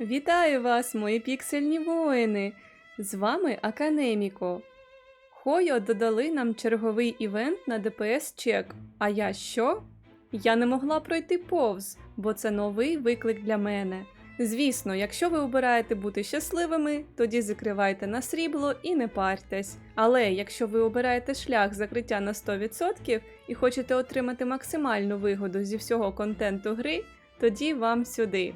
Вітаю вас, мої піксельні воїни! З вами Аканеміко. Хойо додали нам черговий івент на ДПС Чек. А я що? Я не могла пройти повз, бо це новий виклик для мене. Звісно, якщо ви обираєте бути щасливими, тоді закривайте на срібло і не парьтесь. Але якщо ви обираєте шлях закриття на 100% і хочете отримати максимальну вигоду зі всього контенту гри, тоді вам сюди.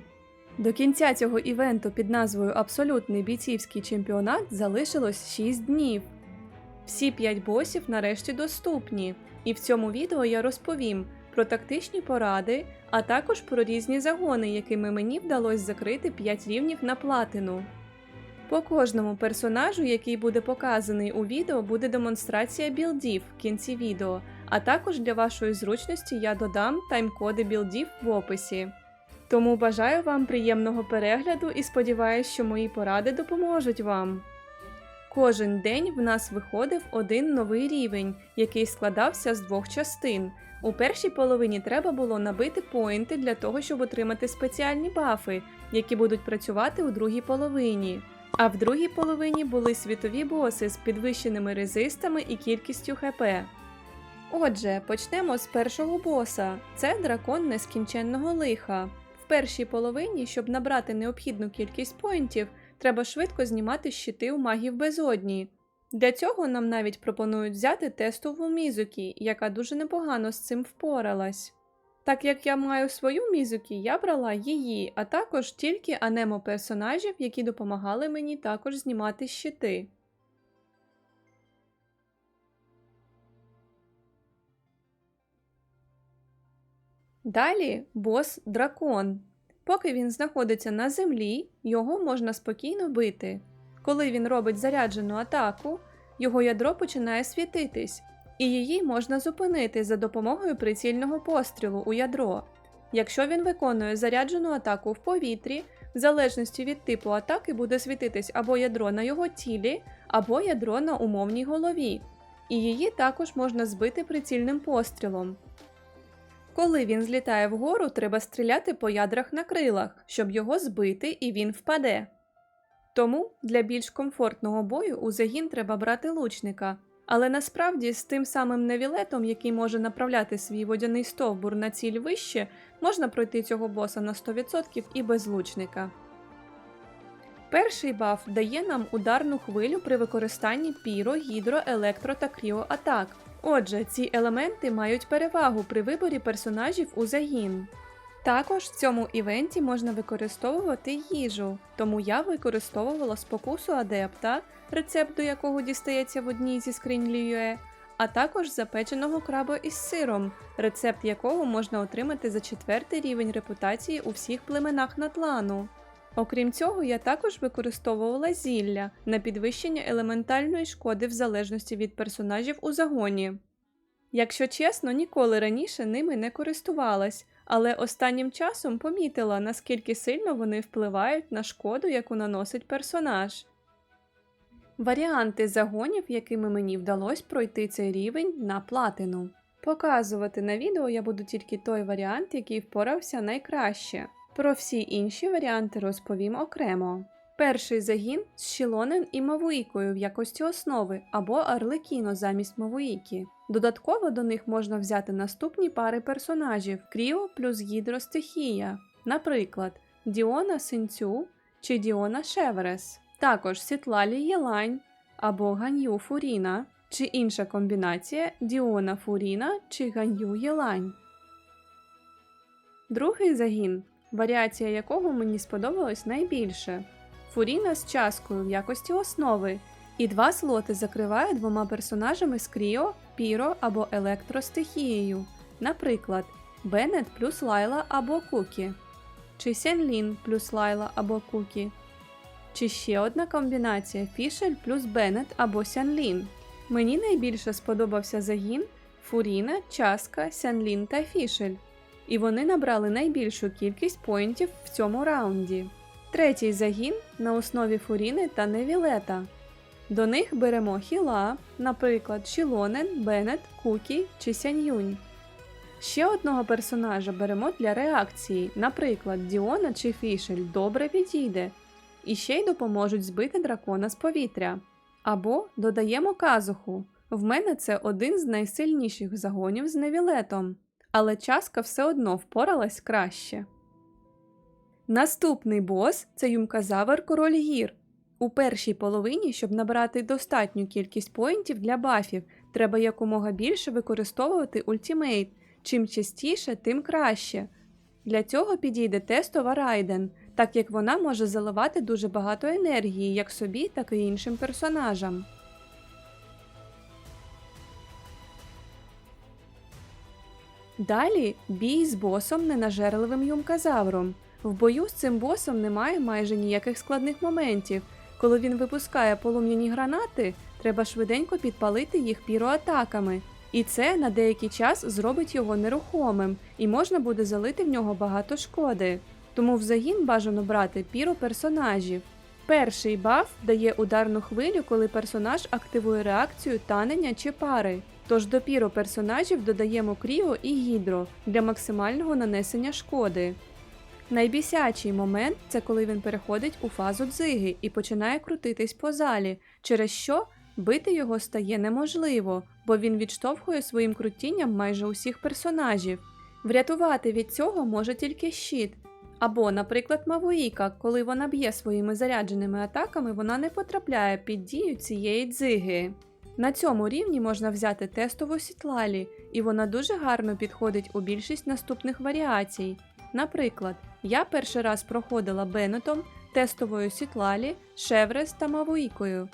До кінця цього івенту під назвою Абсолютний бійцівський чемпіонат залишилось 6 днів. Всі 5 босів нарешті доступні, і в цьому відео я розповім про тактичні поради, а також про різні загони, якими мені вдалося закрити 5 рівнів на платину. По кожному персонажу, який буде показаний у відео, буде демонстрація білдів в кінці відео, а також для вашої зручності я додам тайм-коди білдів в описі. Тому бажаю вам приємного перегляду і сподіваюся, що мої поради допоможуть вам. Кожен день в нас виходив один новий рівень, який складався з двох частин. У першій половині треба було набити поінти для того, щоб отримати спеціальні бафи, які будуть працювати у другій половині. А в другій половині були світові боси з підвищеними резистами і кількістю ХП. Отже, почнемо з першого боса. Це дракон нескінченного лиха. Першій половині, щоб набрати необхідну кількість поінтів, треба швидко знімати щити у магів безодні. Для цього нам навіть пропонують взяти тестову Мізукі, яка дуже непогано з цим впоралась. Так як я маю свою Мізукі, я брала її, а також тільки анемо персонажів, які допомагали мені також знімати щити. Далі бос дракон. Поки він знаходиться на землі, його можна спокійно бити. Коли він робить заряджену атаку, його ядро починає світитись, і її можна зупинити за допомогою прицільного пострілу у ядро. Якщо він виконує заряджену атаку в повітрі, в залежності від типу атаки буде світитись або ядро на його тілі, або ядро на умовній голові, і її також можна збити прицільним пострілом. Коли він злітає вгору, треба стріляти по ядрах на крилах, щоб його збити і він впаде. Тому для більш комфортного бою у загін треба брати лучника, але насправді з тим самим невілетом, який може направляти свій водяний стовбур на ціль вище, можна пройти цього боса на 100% і без лучника. Перший баф дає нам ударну хвилю при використанні піро, гідро, електро та кріоатак. Отже, ці елементи мають перевагу при виборі персонажів у загін. Також в цьому івенті можна використовувати їжу, тому я використовувала спокусу адепта, рецепт до якого дістається в одній зі скринь Ліюе, а також запеченого краба із сиром, рецепт якого можна отримати за четвертий рівень репутації у всіх племенах Натлану. Окрім цього, я також використовувала зілля на підвищення елементальної шкоди в залежності від персонажів у загоні. Якщо чесно, ніколи раніше ними не користувалась, але останнім часом помітила, наскільки сильно вони впливають на шкоду, яку наносить персонаж. Варіанти загонів, якими мені вдалося пройти цей рівень на платину. Показувати на відео я буду тільки той варіант, який впорався найкраще. Про всі інші варіанти розповім окремо. Перший загін з Шілонен і Мавуїкою в якості основи або Арлекіно замість Мавуїки. Додатково до них можна взяти наступні пари персонажів Кріо плюс Гідростихія, наприклад, Діона Синцю чи Діона Шеверес, також Сітлалі Єлань або Ганью Фуріна, чи інша комбінація Діона Фуріна чи Ганью Єлань. Другий загін, варіація якого мені сподобалась найбільше. Фуріна з часткою в якості основи, і два слоти закриває двома персонажами з Кріо, Піро або електростихією, наприклад, Беннет плюс Лайла або Кукі, чи Сенлін плюс Лайла або Кукі, чи ще одна комбінація Фішель плюс Беннет або Сянлін. Мені найбільше сподобався загін Фуріна, Часка, Сянлін та Фішель, і вони набрали найбільшу кількість поінтів в цьому раунді. Третій загін на основі Фуріни та Невілета. До них беремо хіла, наприклад, Шілонен, Беннет, Кукі чи Сяньюнь. Ще одного персонажа беремо для реакції, наприклад, Діона чи Фішель добре підійде, і ще й допоможуть збити дракона з повітря. Або додаємо казуху. В мене це один з найсильніших загонів з невілетом, але часка все одно впоралась краще. Наступний бос це юмказавр Король Гір. У першій половині, щоб набрати достатню кількість поінтів для бафів, треба якомога більше використовувати ультімейт. Чим частіше, тим краще. Для цього підійде тестова Райден, так як вона може заливати дуже багато енергії як собі, так і іншим персонажам. Далі бій з босом ненажерливим юмказавром. В бою з цим босом немає майже ніяких складних моментів. Коли він випускає полум'яні гранати, треба швиденько підпалити їх піроатаками. І це на деякий час зробить його нерухомим, і можна буде залити в нього багато шкоди. Тому в загін бажано брати піро персонажів. Перший баф дає ударну хвилю, коли персонаж активує реакцію танення чи пари. Тож до піро персонажів додаємо кріо і гідро для максимального нанесення шкоди. Найбісячий момент це коли він переходить у фазу дзиги і починає крутитись по залі, через що бити його стає неможливо, бо він відштовхує своїм крутінням майже усіх персонажів. Врятувати від цього може тільки щит. Або, наприклад, Мавуїка, коли вона б'є своїми зарядженими атаками, вона не потрапляє під дію цієї дзиги. На цьому рівні можна взяти тестову сітлалі, і вона дуже гарно підходить у більшість наступних варіацій. Наприклад, я перший раз проходила Беннетом, тестовою сітлалі, Шеврес та Мавуїкою.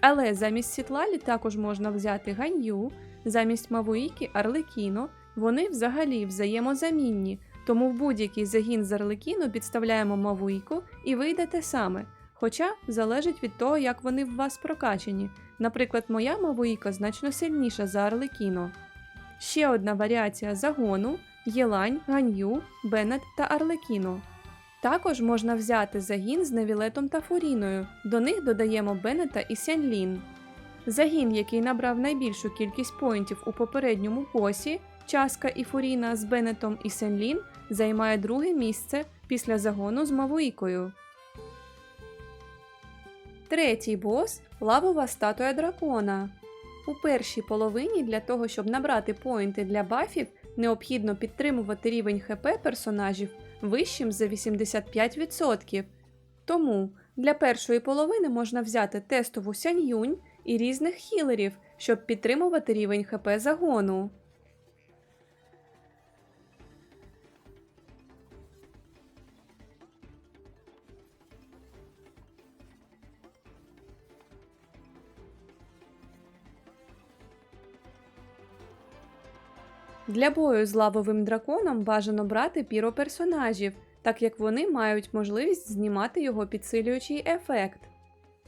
Але замість сітлалі також можна взяти ганью, замість Мавуїки Арлекіно, вони взагалі взаємозамінні, тому в будь-який загін з Арлекіно підставляємо Мавуїку і вийде те саме. Хоча залежить від того, як вони в вас прокачені. Наприклад, моя Мавуїка значно сильніша за Арлекіно. Ще одна варіація загону Єлань, Ганью, Беннет та Арлекіно. Також можна взяти загін з Невілетом та Фуріною. До них додаємо Беннета і Сянлін. Загін, який набрав найбільшу кількість поінтів у попередньому босі, Часка і Фуріна з Беннетом і Сянлін, займає друге місце після загону з Мавуїкою. Третій бос лавова статуя дракона. У першій половині для того, щоб набрати поінти для бафів, необхідно підтримувати рівень ХП персонажів вищим за 85%. Тому для першої половини можна взяти тестову сяньюнь і різних хілерів, щоб підтримувати рівень ХП загону. Для бою з лавовим драконом бажано брати піроперсонажів, так як вони мають можливість знімати його підсилюючий ефект.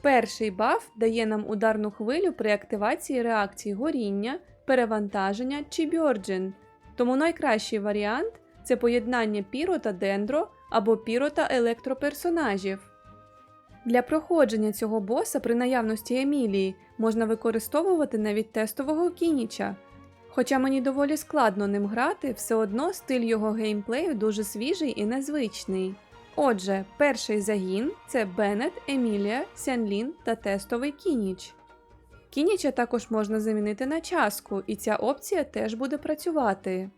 Перший баф дає нам ударну хвилю при активації реакції горіння, перевантаження чи бьорджен, тому найкращий варіант це поєднання піро та дендро або піро та електроперсонажів. Для проходження цього боса при наявності Емілії можна використовувати навіть тестового кініча. Хоча мені доволі складно ним грати, все одно стиль його геймплею дуже свіжий і незвичний. Отже, перший загін це Беннет, Емілія, Сянлін та тестовий Кініч. Кініча також можна замінити на часку, і ця опція теж буде працювати.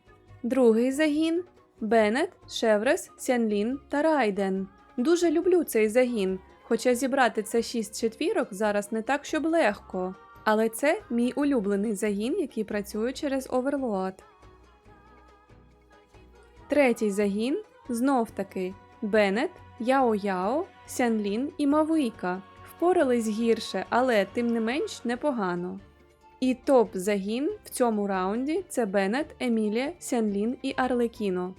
Другий загін Беннет, Шеврес, Сянлін та Райден. Дуже люблю цей загін, хоча зібрати це 6 четвірок зараз не так, щоб легко. Але це мій улюблений загін, який працює через Overload. Третій загін знов таки Беннет, Яо Яо, Сянлін і Мавуїка. Впорались гірше, але тим не менш непогано. І топ-загін в цьому раунді це Беннет, Емілія, Сянлін і Арлекіно.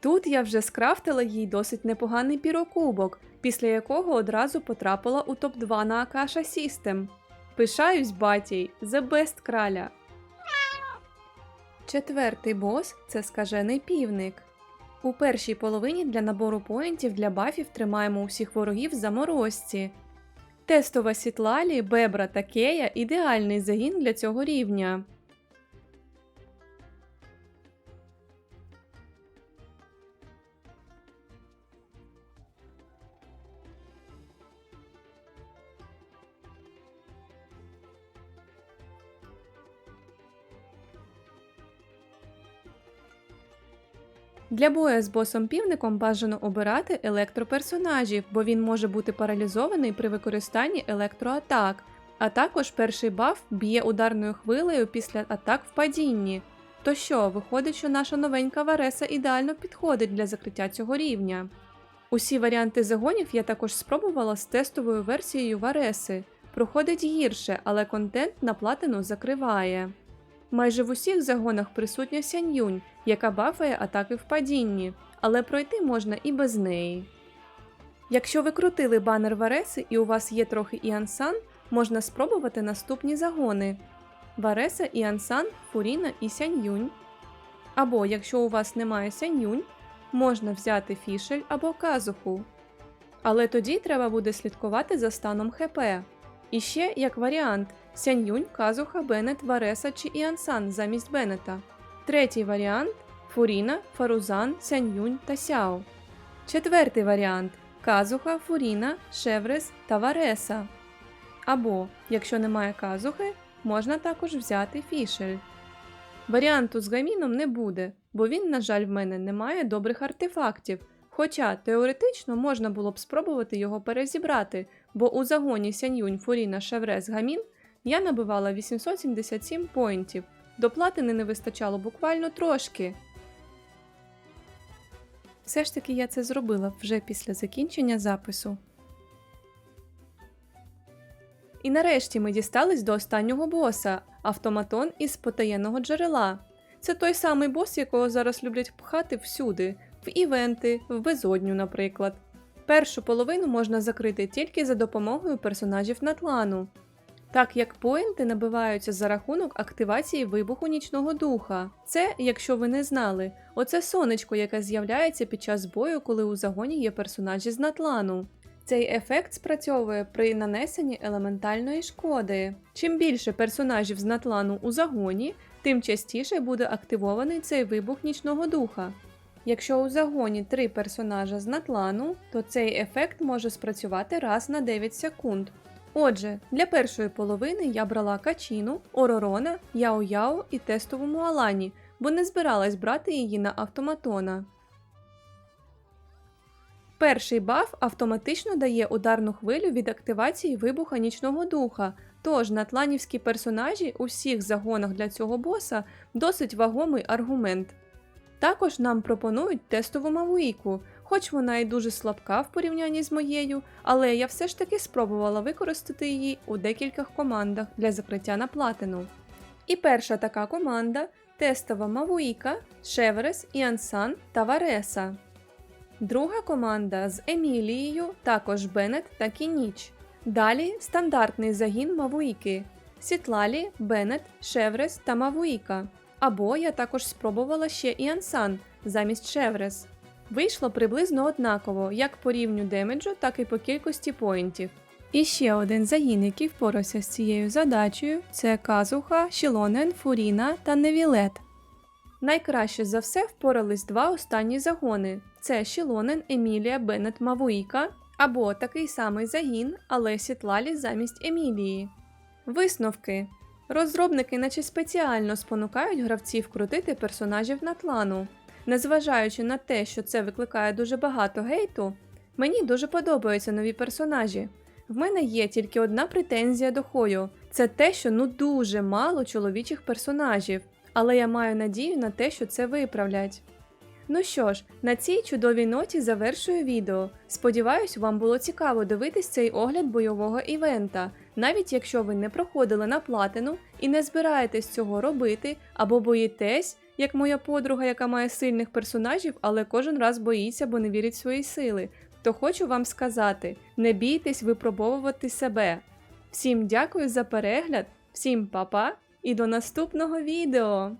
Тут я вже скрафтила їй досить непоганий пірокубок, після якого одразу потрапила у топ-2 на Акаша System. Пишаюсь батій, The Best краля. Четвертий бос це скажений півник. У першій половині для набору поінтів для бафів тримаємо усіх ворогів в заморозці. Тестова сітлалі, бебра та кея ідеальний загін для цього рівня. Для бою з босом півником бажано обирати електроперсонажів, бо він може бути паралізований при використанні електроатак. А також перший баф б'є ударною хвилею після атак в падінні. То що, виходить, що наша новенька Вареса ідеально підходить для закриття цього рівня. Усі варіанти загонів я також спробувала з тестовою версією Вареси. Проходить гірше, але контент на платину закриває. Майже в усіх загонах присутня Сянь-Юнь, яка бафає атаки в падінні, але пройти можна і без неї. Якщо ви крутили банер Вареси і у вас є трохи Іансан, можна спробувати наступні загони: Вареса, Іансан, Фуріна і Сянь-Юнь. Або якщо у вас немає Сянь-Юнь, можна взяти фішель або казуху. Але тоді треба буде слідкувати за станом ХП. І ще як варіант Сянь-Юнь, Казуха, Беннет, Вареса чи Іансан замість Беннета. Третій варіант Фуріна, Фарузан, Сянь-Юнь та Сяо. Четвертий варіант Казуха, Фуріна, Шеврес та Вареса. Або, якщо немає казухи, можна також взяти фішель. Варіанту з гаміном не буде, бо він, на жаль, в мене не має добрих артефактів. Хоча теоретично можна було б спробувати його перезібрати, бо у загоні Сяньюнь, Фуріна, Шеврес, Гамін я набивала 877 поінтів. До платини не вистачало буквально трошки. Все ж таки я це зробила вже після закінчення запису. І нарешті ми дістались до останнього боса автоматон із потаєнного джерела. Це той самий бос, якого зараз люблять пхати всюди, в івенти, в безодню, наприклад. Першу половину можна закрити тільки за допомогою персонажів Натлану, так як поінти набиваються за рахунок активації вибуху нічного духа. Це, якщо ви не знали, оце сонечко, яке з'являється під час бою, коли у загоні є персонажі з Натлану. Цей ефект спрацьовує при нанесенні елементальної шкоди. Чим більше персонажів з Натлану у загоні, тим частіше буде активований цей вибух нічного духа. Якщо у загоні три персонажа з Натлану, то цей ефект може спрацювати раз на 9 секунд. Отже, для першої половини я брала Качіну, Оророна, Яо-Яо і тестову Муалані, бо не збиралась брати її на автоматона. Перший баф автоматично дає ударну хвилю від активації вибуха нічного духа, тож натланівські персонажі у всіх загонах для цього боса досить вагомий аргумент. Також нам пропонують тестову мавуїку, хоч вона і дуже слабка в порівнянні з моєю, але я все ж таки спробувала використати її у декількох командах для закриття на платину. І перша така команда тестова Мавуїка, Шеверес, Іансан та Вареса. Друга команда з Емілією, також Беннет та Кініч. Далі стандартний загін Мавуїки Сітлалі, Беннет, Шеврес та Мавуїка. Або я також спробувала ще Іансан замість Шеврес. Вийшло приблизно однаково як по рівню демеджу, так і по кількості поінтів. І ще один загін, який впорався з цією задачею, це Казуха, Шілонен, Фуріна та Невілет. Найкраще за все впорались два останні загони: це Шілонен, Емілія, Беннет, Мавуїка, або такий самий загін, але Сітлалі замість Емілії. Висновки. Розробники наче спеціально спонукають гравців крутити персонажів на тлану. Незважаючи на те, що це викликає дуже багато гейту, мені дуже подобаються нові персонажі. В мене є тільки одна претензія до Хою це те, що ну дуже мало чоловічих персонажів, але я маю надію на те, що це виправлять. Ну що ж, на цій чудовій ноті завершую відео. Сподіваюсь, вам було цікаво дивитись цей огляд бойового івента, навіть якщо ви не проходили на платину і не збираєтесь цього робити, або боїтесь, як моя подруга, яка має сильних персонажів, але кожен раз боїться, бо не вірить в свої сили, то хочу вам сказати: не бійтесь випробовувати себе. Всім дякую за перегляд, всім па-па і до наступного відео!